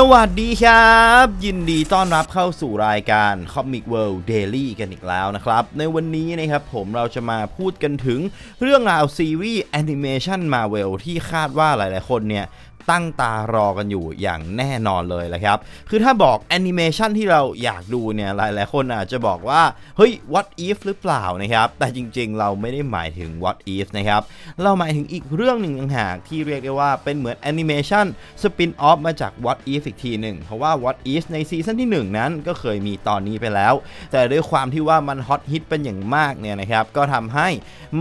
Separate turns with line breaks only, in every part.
สวัสดีครับ ยินดีต้อนรับเข้าสู่รายการ Comic World Daily กันอีกแล้วนะครับ ในวันนี้นะครับผมเราจะมาพูดกันถึงเรื่องราวซีรีส์แอนิเมชัน Marvel ที่คาดว่าหลายๆคนเนี่ย ตั้งตารอกันอยู่อย่างแน่นอนเลยแหละครับ คือถ้าบอกแอนิเมชันที่เราอยากดูเนี่ยหลายๆคนอาจจะบอกว่า เฮ้ย what if หรือเปล่านะครับ แต่จริงๆ เราไม่ได้หมายถึง what if นะครับ เราหมายถึงอีกเรื่องหนึ่งต่างหากที่เรียกได้ว่าเป็นเหมือนแอนิเมชันสปินออฟมาจาก what if อีกทีหนึ่ง เพราะว่า what if ในซีซั่นที่ 1 นั้นก็เคยมีตอนนี้ไปแล้ว แต่ด้วยความที่ว่ามันฮอตฮิตเป็นอย่างมากเนี่ยนะครับ ก็ทำให้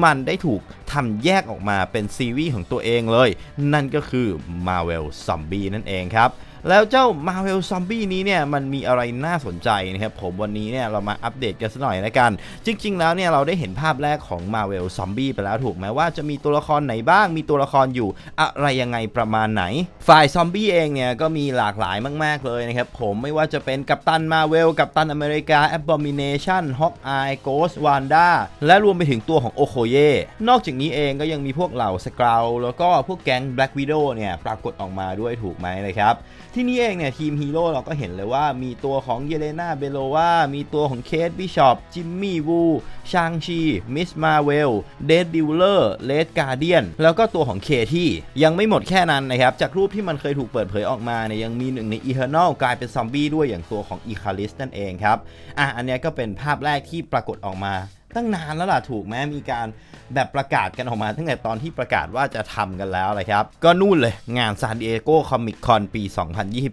มันได้ถูก ทำแยกออกมาเป็นซีรีส์ของตัวเองเลย นั่นก็คือ Marvel Zombie นั่นเองครับ แล้วเจ้า Marvel Zombie นี้เนี่ยมันมีอะไรน่าสนใจนะครับผมวันนี้เนี่ยเรามาอัปเดตกันสักหน่อยละกัน จริง ๆ แล้วเนี่ยเราได้เห็นภาพแรกของ Marvel Zombie ไปแล้วถูกไหมว่าจะมีตัวละครไหนบ้าง มีตัวละครอยู่อะไรยังไงประมาณไหน ฝ่ายซอมบี้เองเนี่ยก็มีหลากหลายมาก ๆ เลยนะครับผมไม่ว่าจะเป็นกัปตันมาเวลกัปตันอเมริกา Abomination Hawkeye Ghost Wanda และรวมไปถึงตัวของโอโคเยนอกจากนี้เองก็ยังมีพวกเหล่าสกราวแล้วก็พวกแก๊ง Black Widow เนี่ยปรากฏออกมาด้วยถูกไหมนะครับที่นี่เองเนี่ยทีมฮีโร่เราก็เห็นเลยว่ามีตัวของเยเลนาเบโลวามีตัวของเคทบิชอปจิมมี่วูชางชีมิสมาเวลเดดดิวเลอร์เลดการเดียนแล้วก็ตัวของเคที่ยังไม่หมดแค่นั้นนะครับ จากรูปที่มันเคยถูกเปิดเผยออกมาเนี่ยยังมีหนึ่งในอีเทอร์นลกลายเป็นซอมบี้ด้วยอย่างตัวของอีคาลิสนั่นเองครับอะอันนี้ก็เป็นภาพแรกที่ปรากฏออกมา ตั้งนานแล้วล่ะถูกไหมมีการแบบประกาศกันออกมา ตั้งแต่ตอนที่ประกาศว่าจะทำกันแล้วเลยครับ ก็นู่นเลยงานซานดิเอโกคอมิคคอนปี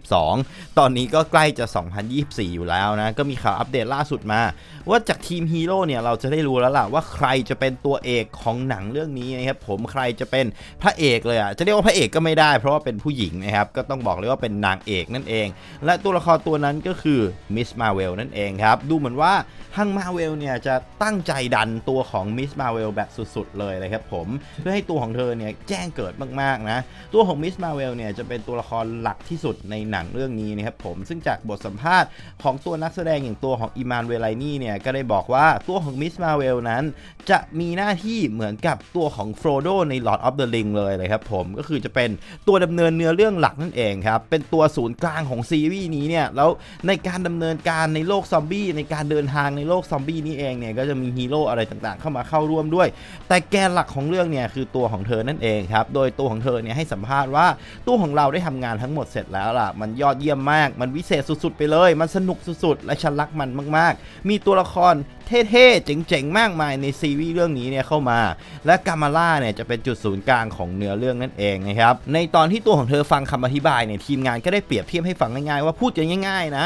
2022 ตอนนี้ก็ใกล้จะ 2024 อยู่แล้วนะ ก็มีข่าวอัปเดตล่าสุดมา ว่าจากทีมฮีโร่เนี่ย เราจะได้รู้แล้วล่ะว่าใครจะเป็นตัวเอกของหนังเรื่องนี้นะครับผมใครจะเป็นพระเอกเลยอะจะเรียกว่าพระเอกก็ไม่ได้ เพราะว่าเป็นผู้หญิงนะครับก็ต้องบอกเลยว่าเป็นนางเอกนั่นเอง และตัวละครตัวนั้นก็คือมิสมาเวลนั่นเองครับดูเหมือนว่าทางมาเวลเนี่ยจะตั้งใจใจดันตัวของมิสมาเวลแบบสุดๆเลยเลยครับผม เพื่อให้ตัวของเธอเนี่ยแจ้งเกิดมากๆนะ ตัวของมิสมาเวลเนี่ยจะเป็นตัวละครหลักที่สุดในหนังเรื่องนี้นะครับผม ซึ่งจากบทสัมภาษณ์ของตัวนักแสดงอย่างตัวของอีมานเวไลนี่เนี่ยก็ได้บอกว่าตัวของมิสมาเวลนั้นจะมีหน้าที่เหมือนกับตัวของโฟรโดใน Lord of the Ring เลยเลยครับผมก็คือจะเป็นตัวดำเนินเนื้อเรื่องหลักนั่นเองครับ เป็นตัวศูนย์กลางของซีรีส์นี้เนี่ยแล้วในการดำเนินการในโลกซอมบี้ในการเดินทางในโลกซอมบี้นี้เองเนี่ยก็จะมีฮีโร่อะไรต่างๆ เข้ามาเข้าร่วมด้วย แต่แกนหลักของเรื่องเนี่ยคือตัวของเธอนั่นเองครับโดยตัวของเธอเนี่ยให้สัมภาษณ์ว่าตัวของเราได้ทำงานทั้งหมดเสร็จแล้วล่ะมันยอดเยี่ยมมาก มันวิเศษสุดๆ ไปเลย มันสนุกสุดๆ และฉันรักมันมากๆ มีตัวละครเท่ๆ เจ๋งๆ มากมายในซีรีส์เรื่องนี้เนี่ยเข้ามา และกามาล่าเนี่ยจะเป็นจุดศูนย์กลางของเนื้อเรื่องนั่นเองนะครับ ในตอนที่ตัวของเธอฟังคำอธิบายเนี่ยทีมงานก็ได้เปรียบเทียบให้ฟังง่ายๆ ว่าพูดกันง่าย ๆ นะ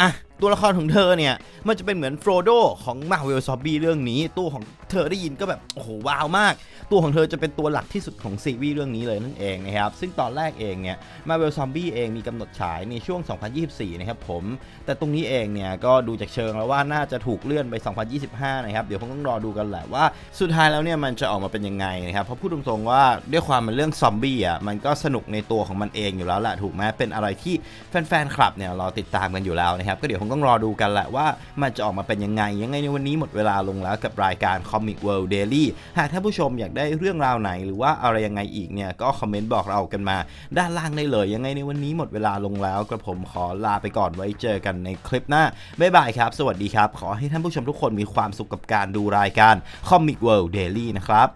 อะตัวละครของเธอเนี่ย มันจะเป็นเหมือนโฟรโดของมาเวลซอมบี้เรื่องนี้ ตัวของเธอได้ยินก็แบบ โอ้โห ว้าวมาก ตัวของเธอจะเป็นตัวหลักที่สุดของซีรีส์เรื่องนี้เลยนั่นเองนะครับ ซึ่งตอนแรกเองเนี่ยมาเวลซอมบี้เองมีกำหนดฉายในช่วง 2024 นะครับผม แต่ตรงนี้เองเนี่ย ก็ดูจากเชิงแล้วว่าน่าจะถูกเลื่อนไป 2025 นะครับ เดี๋ยวคงต้องรอดูกันแหละว่าสุดท้ายแล้วเนี่ยมันจะออกมาเป็นยังไงนะครับ เพราะพูดตรงๆว่าด้วยความมันเรื่องซอมบี้อะ มันก็สนุกในตัวของมันเองอยู่แล้วแหละถูกไหมเป็นอะไรที่แฟนๆคลับเนี่ยรอติดตามกันอยู่แล้วนะครับก็เดี๋ยวคงต้องรอดูกันแหละว่ามันจะออกมาเป็นยังไง ยังไงในวันนี้หมดเวลาลงแล้วกับรายการ Comic World Daily หากท่านผู้ชมอยากได้เรื่องราวไหน หรือว่าอะไรยังไงอีกเนี่ยก็คอมเมนต์บอกเรากันมา ด้านล่างได้เลย ยังไงในวันนี้หมดเวลาลงแล้วกระผมขอลาไปก่อนไว้เจอกันในคลิปหน้าบ๊ายบายครับ สวัสดีครับ ขอให้ท่านผู้ชมทุกคนมีความสุขกับการดูรายการ Comic World Daily นะครับ